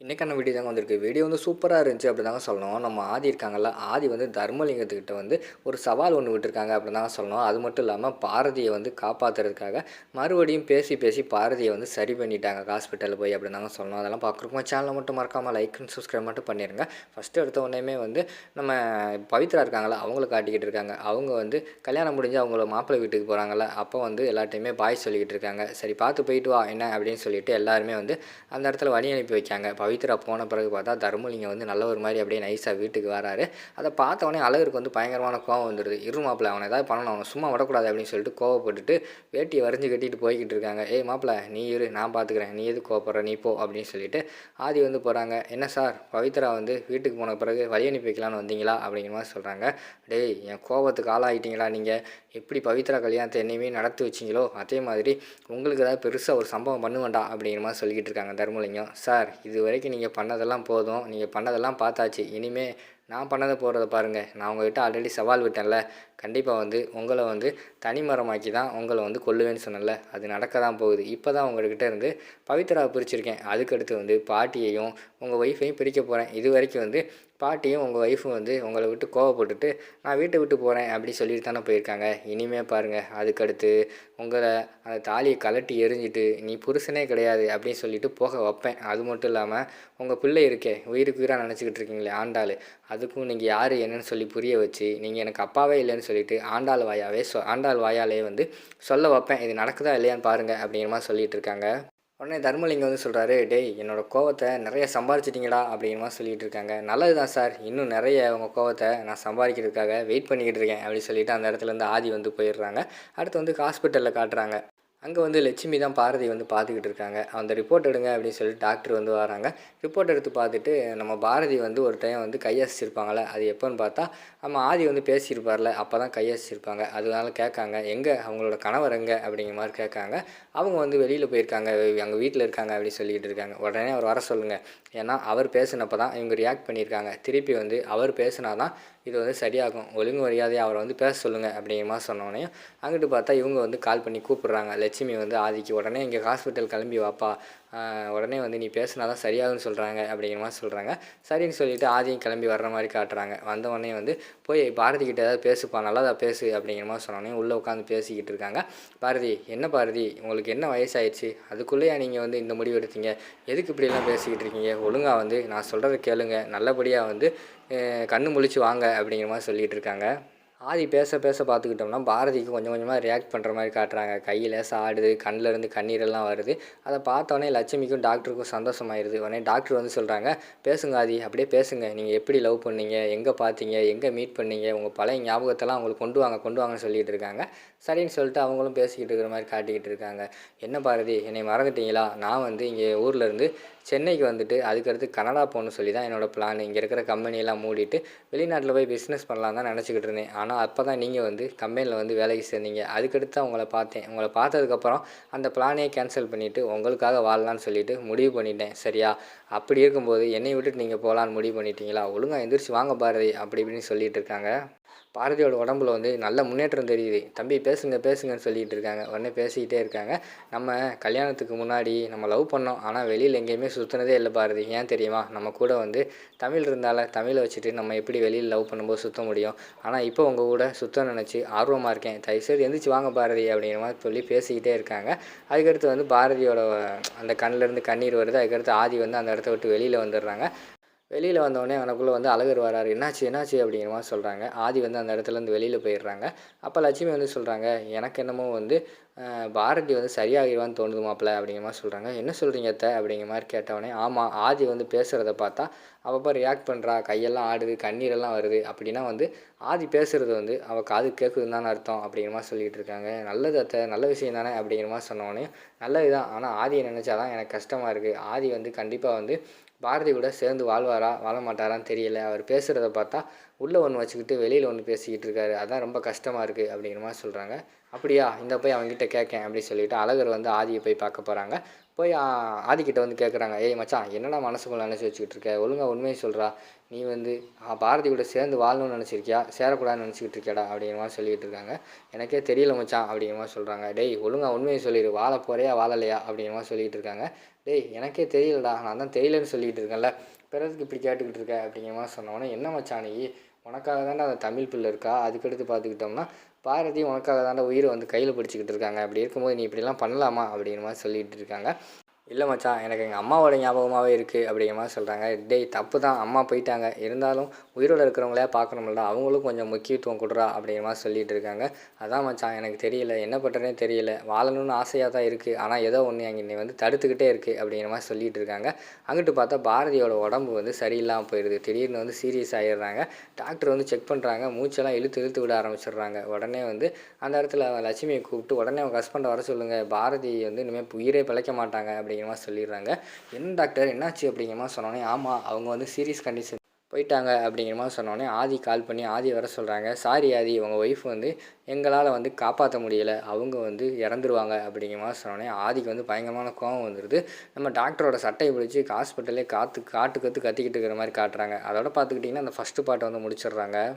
இன்றைக்கான வீடியோ தாங்க வந்திருக்கு. வீடியோ வந்து சூப்பராக இருந்துச்சு அப்படி தாங்க சொல்லணும். நம்ம ஆதி இருக்காங்கல்ல ஆதி வந்து தர்மலிங்கத்துக்கிட்ட வந்து ஒரு சவால் ஒன்று விட்டுருக்காங்க அப்படி தாங்க சொல்லணும். அது மட்டும் இல்லாமல் பாரதியை வந்து காப்பாற்றுறதுக்காக மறுபடியும் பேசி பேசி பாரதியை வந்து சரி பண்ணிட்டாங்க. ஹாஸ்பிட்டலில் போய் அப்படி தாங்க சொல்லணும். அதெல்லாம் பார்க்குறப்போ சேனலை மட்டும் மறக்காமல் லைக் அண்ட் சப்ஸ்கிரைப் மட்டும் பண்ணிடுங்க ஃபஸ்ட்டு எடுத்த உடனேமே வந்து நம்ம பவித்ரா இருக்காங்களா அவங்கள காட்டிக்கிட்டு இருக்காங்க. அவங்க வந்து கல்யாணம் முடிஞ்சு அவங்கள மாப்பிள்ளை வீட்டுக்கு போகிறாங்கள அப்போ வந்து எல்லாட்டையுமே பாய் சொல்லிக்கிட்டு இருக்காங்க. சரி பார்த்து போயிட்டு வா என்ன அப்படின்னு சொல்லிட்டு எல்லாருமே வந்து அந்த இடத்துல வழி அனுப்பி வைக்காங்க. பவித்ரா போன பிறகு பார்த்தா தர்மலிங்கம் வந்து நல்ல ஒரு மாதிரி அப்படியே நைஸாக வீட்டுக்கு வராரு. அதை பார்த்தவொடனே அழகருக்கு வந்து பயங்கரமான கோவம் வந்துடுது இரு மாப்பிள்ள அவனை ஏதாவது பண்ணணும் அவனை சும்மா விடக்கூடாது அப்படின்னு சொல்லிட்டு கோவப்பட்டுட்டு வேட்டியை வரைஞ்சி கட்டிட்டு போய்கிட்டு இருக்காங்க. ஏய் மாப்பிள்ள நீ இரு நான் பார்த்துக்கிறேன் நீ எது கோவப்படுற? நீ போ அப்படின்னு சொல்லிட்டு ஆதி வந்து போகிறாங்க என்ன சார் பவித்ரா வந்து வீட்டுக்கு போன பிறகு வழி அனுப்பி வைக்கலான்னு வந்தீங்களா? அப்படிங்கிற மாதிரி சொல்கிறாங்க டேய் என் கோவத்துக்கு ஆளாகிட்டீங்களா நீங்கள் எப்படி பவித்ரா கல்யாணத்தை என்னையுமே நடத்தி வச்சிங்களோ அதே மாதிரி உங்களுக்கு ஏதாவது பெருசாக ஒரு சம்பவம் பண்ணுவேண்டா அப்படிங்கிற மாதிரி சொல்லிக்கிட்டு இருக்காங்க தர்மலிங்கம். சார் இது வரைக்கும் நீங்கள் பண்ணதெல்லாம் போதும். நீங்கள் பண்ணதெல்லாம் பார்த்தாச்சு. இனிமேல் நான் பண்ணதை போகிறத பாருங்கள் நான் உங்கள்கிட்ட ஆல்ரெடி சவால் விட்டேன்ல. கண்டிப்பாக வந்து உங்களை வந்து தனிமரமாக்கி தான் உங்களை வந்து கொல்லுவேன்னு சொன்னேன்ல. அது நடக்க தான் போகுது. இப்போ தான் உங்கள்கிட்ட இருந்து பவித்ராவை பிரிச்சிருக்கேன். அதுக்கடுத்து வந்து பாட்டியையும் உங்கள் ஒய்ஃபையும் பிரிக்க போகிறேன் இது வரைக்கும் வந்து பாட்டியும் உங்கள் ஒய்ஃபும் வந்து உங்களை விட்டு கோவப்பட்டுட்டு நான் வீட்டை விட்டு போகிறேன் அப்படி சொல்லிட்டு தானே போயிருக்காங்க. இனிமே பாருங்கள் அதுக்கடுத்து உங்களை அந்த தாலியை கலட்டி எரிஞ்சிட்டு நீ புருஷனே கிடையாது அப்படின்னு சொல்லிட்டு போக வைப்பேன். அது மட்டும் இல்லாமல் உங்கள் பிள்ளை இருக்கே உயிருக்கு உயிராக நினச்சிக்கிட்டு இருக்கீங்களே ஆண்டாள். அதுக்கும் நீங்கள் யார் என்னன்னு சொல்லி புரிய வச்சு நீங்கள் எனக்கு அப்பாவே இல்லைன்னு சொல்லிட்டு ஆண்டாள் வாயாவே சொ ஆண்டாள் வாயாலே வந்து சொல்ல வைப்பேன். இது நடக்குதா இல்லையான்னு பாருங்கள் அப்படிங்கிற மாதிரி சொல்லிகிட்டு இருக்காங்க. உடனே தர்மலிங்கம் வந்து சொல்கிறாரு டேய் என்னோடய கோவத்தை நிறைய சம்பாரிச்சிட்டிங்களா அப்படிங்கிற சொல்லிகிட்டு இருக்காங்க. நல்லது தான் சார். இன்னும் நிறைய உங்கள் கோவத்தை நான் சம்பாதிக்கிறதுக்காக வெயிட் பண்ணிக்கிட்டு இருக்கேன் அப்படின்னு சொல்லிட்டு அந்த இடத்துலேருந்து ஆதி வந்து போயிடுறாங்க. அடுத்து வந்து ஹாஸ்பிட்டலில் காட்டுறாங்க. அங்கே வந்து லட்சுமி தான் பாரதி வந்து பார்த்துக்கிட்டு இருக்காங்க. அந்த ரிப்போர்ட் எடுங்க அப்படின்னு சொல்லிட்டு டாக்டர் வந்து வராங்க. ரிப்போர்ட் எடுத்து பார்த்துட்டு நம்ம பாரதி வந்து ஒரு டைம் வந்து கையசிச்சிருப்பாங்களே அது எப்போன்னு பார்த்தா நம்ம ஆதி வந்து பேசியிருப்பார்ல அப்போ தான் கையசிச்சிருப்பாங்க. அதனால கேட்காங்க எங்கே? அவங்களோட கணவர் எங்கே? அப்படிங்கிற மாதிரி கேட்காங்க. அவங்க வந்து வெளியில் போயிருக்காங்க அங்கே வீட்டில் இருக்காங்க அப்படின்னு சொல்லிக்கிட்டு இருக்காங்க. உடனே அவர் வர சொல்லுங்கள் ஏன்னா அவர் பேசினப்போ தான் இவங்க ரியாக்ட் பண்ணியிருக்காங்க. திருப்பி வந்து அவர் பேசினா தான் இது வந்து சரியாகும். ஒழுங்கு மரியாதையாக அவரை வந்து பேச சொல்லுங்கள் அப்படிங்கிற மாதிரி சொன்னோடனே அங்கிட்டு பார்த்தா இவங்க வந்து கால் பண்ணி கூப்பிட்றாங்க. லட்சுமி வந்து ஆதிக்கு உடனே இங்கே ஹாஸ்பிட்டல் கிளம்பி வாப்பா. உடனே வந்து நீ பேசினா தான் சரியாகும்னு சொல்கிறாங்க அப்படிங்கிற மாதிரி சொல்கிறாங்க சரின்னு சொல்லிவிட்டு ஆதியும் கிளம்பி வர்ற மாதிரி காட்டுறாங்க. வந்த உடனே வந்து போய் பாரதி கிட்ட ஏதாவது பேசுப்பா நல்லதா பேசு அப்படிங்கிற மாதிரி சொன்னோடனே உள்ளே உட்காந்து பேசிக்கிட்டு இருக்காங்க. பாரதி என்ன பாரதி உங்களுக்கு என்ன வயசாயிடுச்சு? அதுக்குள்ளேயே நீங்கள் வந்து இந்த முடிவு எடுத்தீங்க? எதுக்கு இப்படியெல்லாம் பேசிக்கிட்டு இருக்கீங்க? ஒழுங்காக வந்து நான் சொல்கிறத கேளுங்க. நல்லபடியாக வந்து கண்ணு முழிச்சு வாங்க அப்படிங்கிற மாதிரி சொல்லிகிட்டு இருக்காங்க. ஆதி பேச பேச பார்த்துக்கிட்டோம்னா பாரதிக்கு கொஞ்சம் கொஞ்சமாக ரியாக்ட் பண்ணுற மாதிரி காட்டுறாங்க. கையில் சாடுது கண்ணில் இருந்து கண்ணீரெல்லாம் வருது. அதை பார்த்தோன்னே லட்சுமிக்கும் டாக்டருக்கும் சந்தோஷமாயிருது. உடனே டாக்டர் வந்து சொல்கிறாங்க பேசுங்க ஆதி அப்படியே பேசுங்க. நீங்கள் எப்படி லவ் பண்ணீங்க? எங்கே பார்த்தீங்க? எங்கே மீட் பண்ணீங்க? உங்கள் பழைய ஞாபகத்தெல்லாம் அவங்களுக்கு கொண்டு வாங்க கொண்டு வாங்கன்னு சொல்லிகிட்டு இருக்காங்க. சரின்னு சொல்லிட்டு அவங்களும் பேசிக்கிட்டு இருக்கிற மாதிரி காட்டிக்கிட்டு இருக்காங்க. என்ன பாரதி என்னை மறந்துட்டீங்களா? நான் வந்து இங்கே ஊரில் இருந்து சென்னைக்கு வந்துட்டு அதுக்கடுத்து கனடா போகணும்னு சொல்லி தான் என்னோடய பிளான் இங்கே இருக்கிற கம்பெனியெல்லாம் மூடிட்டு வெளிநாட்டில் போய் பிஸ்னஸ் பண்ணலாம் தான் நினச்சிக்கிட்டு இருந்தேன். ஆனால் அப்போ தான் நீங்கள் வந்து கம்பெனியில் வந்து வேலைக்கு சேர்ந்தீங்க. அதுக்கடுத்து தான் உங்களை பார்த்தேன். உங்களை பார்த்ததுக்கப்புறம் அந்த பிளானே கேன்சல் பண்ணிவிட்டு உங்களுக்காக வாழலான்னு சொல்லிவிட்டு முடிவு பண்ணிட்டேன். சரியா? அப்படி இருக்கும்போது என்னை விட்டுட்டு நீங்கள் போகலான்னு முடிவு பண்ணிட்டீங்களா? ஒழுங்காக எந்திரிச்சு வாங்க பாரதி. அப்படி இப்படின்னு சொல்லிகிட்டு இருக்காங்க. பாரதியோட உடம்புல வந்து நல்ல முன்னேற்றம் தெரியுது. தம்பி பேசுங்க பேசுங்கன்னு சொல்லிகிட்டு இருக்காங்க. உடனே பேசிக்கிட்டே இருக்காங்க. நம்ம கல்யாணத்துக்கு முன்னாடி நம்ம லவ் பண்ணோம். ஆனால் வெளியில் எங்கேயுமே சுற்றினதே இல்லை பாரதி. ஏன் தெரியுமா? நம்ம கூட வந்து தமிழ் இருந்தால தமிழை வச்சுட்டு நம்ம எப்படி வெளியில் லவ் பண்ணும்போது சுற்ற முடியும்? ஆனால் இப்போ உங்கள் கூட சுத்த நினச்சி ஆர்வமாக இருக்கேன். தயவுசெய்து எந்திரிச்சு வாங்க பாரதி அப்படிங்கிற மாதிரி சொல்லி பேசிக்கிட்டே இருக்காங்க. அதுக்கடுத்து வந்து பாரதியோட அந்த கண்ணிலேருந்து கண்ணீர் வருது. அதுக்கடுத்து ஆதி வந்து அந்த இடத்த விட்டு வெளியில் வந்துடுறாங்க. வெளியில் வந்தோடனே அவனுக்குள்ளே வந்து அழகர் வராரு. என்னாச்சு என்னாச்சு? அப்படிங்கிற மாதிரி சொல்கிறாங்க ஆதி வந்து அந்த இடத்துலேருந்து வெளியில் போயிடுறாங்க. அப்போ லட்சுமி வந்து சொல்கிறாங்க எனக்கு என்னமோ வந்து பாரதி வந்து சரியாகிடுவான்னு தோணுது மாப்பிள்ள அப்படிங்கிற மாதிரி சொல்கிறாங்க என்ன சொல்கிறீங்க அத்தை? அப்படிங்கிற மாதிரி கேட்டவொடனே ஆமாம் ஆதி வந்து பேசுகிறத பார்த்தா அப்பப்போ ரியாக்ட் பண்ணுறா கையெல்லாம் ஆடுது கண்ணீரெல்லாம் வருது. அப்படின்னா வந்து ஆதி பேசுகிறது வந்து அவள் காது கேட்குதுன்னு தானே அர்த்தம். அப்படிங்கிற மாதிரி சொல்லிகிட்டு இருக்காங்க. நல்லது அத்தை நல்ல விஷயம் தானே? அப்படிங்கிற மாதிரி சொன்னோடனே நல்லது தான். ஆனால் ஆதியை நினச்சா தான் எனக்கு கஷ்டமாக இருக்குது ஆதி வந்து கண்டிப்பாக வந்து பாரதி கூட சேர்ந்து வாழ்வாரா வாழ மாட்டாரான்னு தெரியல. அவர் பேசுகிறத பார்த்தா உள்ளே ஒன்று வச்சுக்கிட்டு வெளியில் ஒன்று பேசிக்கிட்டு இருக்காரு. அதான் ரொம்ப கஷ்டமாக இருக்குது அப்படிங்கிற மாதிரி சொல்கிறாங்க அப்படியா இந்த போய் அவங்ககிட்ட கேட்கேன் அப்படின்னு சொல்லிட்டு அழகர் வந்து ஆதியை போய் பார்க்க போகிறாங்க போய் ஆதிக்கிட்ட வந்து கேட்குறாங்க ஏய் மச்சான் என்னடா மனசுக்குள்ள நினச்சி வச்சுக்கிட்டு இருக்க? ஒழுங்காக உண்மையை சொல்கிறா நீ வந்து பாரதி கூட சேர்ந்து வாழணும்னு நினச்சிருக்கியா? சேரக்கூடாதுன்னு நினச்சிக்கிட்டு இருக்கியாடா? அப்படிங்கிற மாதிரி சொல்லிகிட்டு இருக்காங்க. எனக்கே தெரியல மச்சான் அப்படிங்கிற மாதிரி சொல்கிறாங்க டேய் ஒழுங்காக உண்மையை சொல்லிடு வாழ போறியா வாழலையா? அப்படிங்கிற மாதிரி சொல்லிகிட்டு இருக்காங்க. டேய் எனக்கே தெரியலடா. நான் தான் தெரியலன்னு சொல்லிட்டு இருக்கேன்ல. பிறகு இப்படி கேட்டுக்கிட்டு இருக்க? அப்படிங்கிற மாதிரி சொன்னோன்னே என்ன மச்சான் நீ? உனக்காக தானே அந்த தமிழ் பிள்ளை இருக்கா? அதுக்கடுத்து பார்த்துக்கிட்டோம்னா பாரதி உனக்காக தாண்டா உயிரை வந்து கையில் பிடிச்சிக்கிட்டு இருக்காங்க. அப்படி இருக்கும்போது நீ இப்படிலாம் பண்ணலாமா? அப்படின்னு மாதிரி சொல்லிகிட்டு இருக்காங்க. இல்லை மச்சான் எனக்கு எங்கள் அம்மாவோட ஞாபகமாகவே இருக்குது அப்படிங்கிற மாதிரி சொல்கிறாங்க டேய் தப்பு தான் அம்மா போயிட்டாங்க. இருந்தாலும் உயிரோட இருக்கிறவங்களே பார்க்கணும்ல அவங்களும் கொஞ்சம் முக்கியத்துவம் கொடுறா அப்படிங்கிற மாதிரி சொல்லிகிட்டு இருக்காங்க. அதான் மச்சான் எனக்கு தெரியல. என்ன பண்ணுறேனே தெரியல. வாழணும்னு ஆசையாக தான் இருக்குது ஆனால் ஏதோ ஒன்று அங்கே என்னை வந்து தடுத்துக்கிட்டே இருக்குது அப்படிங்கிற மாதிரி சொல்லிகிட்டு இருக்காங்க. அங்கிட்டு பார்த்தா பாரதியோட உடம்பு வந்து சரியில்லாமல் போயிடுது திடீர்னு வந்து சீரியஸ் ஆகிடுறாங்க டாக்டர் வந்து செக் பண்ணுறாங்க மூச்செல்லாம் இழுத்து இழுத்து விட ஆரம்பிச்சிடுறாங்க. உடனே வந்து அந்த இடத்துல லட்சுமியை கூப்பிட்டு உடனே அவங்க ஹஸ்பண்டை வர சொல்லுங்கள் பாரதி வந்து இனிமேல் உயிரே பிழைக்க மாட்டாங்க அப்படிங்கிற மாதிரி சொல்லிடுறாங்க. என்ன டாக்டர்? என்னாச்சு அப்படிங்கிற மாதிரி சொன்னோன்னே ஆமாம் அவங்க வந்து சீரியஸ் கண்டிஷன் போயிட்டாங்க அப்படிங்கிற மாதிரி சொன்னோடனே ஆதி கால் பண்ணி ஆதி வர சொல்கிறாங்க சாரி ஆதி உங்கள் ஒய்ஃப் வந்து எங்களால் வந்து காப்பாற்ற முடியலை. அவங்க வந்து இறந்துருவாங்க. அப்படிங்கிற மாதிரி சொன்னோடனே ஆதிக்கு வந்து பயங்கரமான கோவம் வந்துடுது நம்ம டாக்டரோட சட்டையை பிடிச்சி ஹாஸ்பிட்டலே காற்று காட்டு கற்று கத்திக்கிட்டு இருக்கிற மாதிரி காட்டுறாங்க. அதோட பார்த்துக்கிட்டிங்கன்னா அந்த ஃபஸ்ட்டு பாட்டை வந்து முடிச்சிடுறாங்க.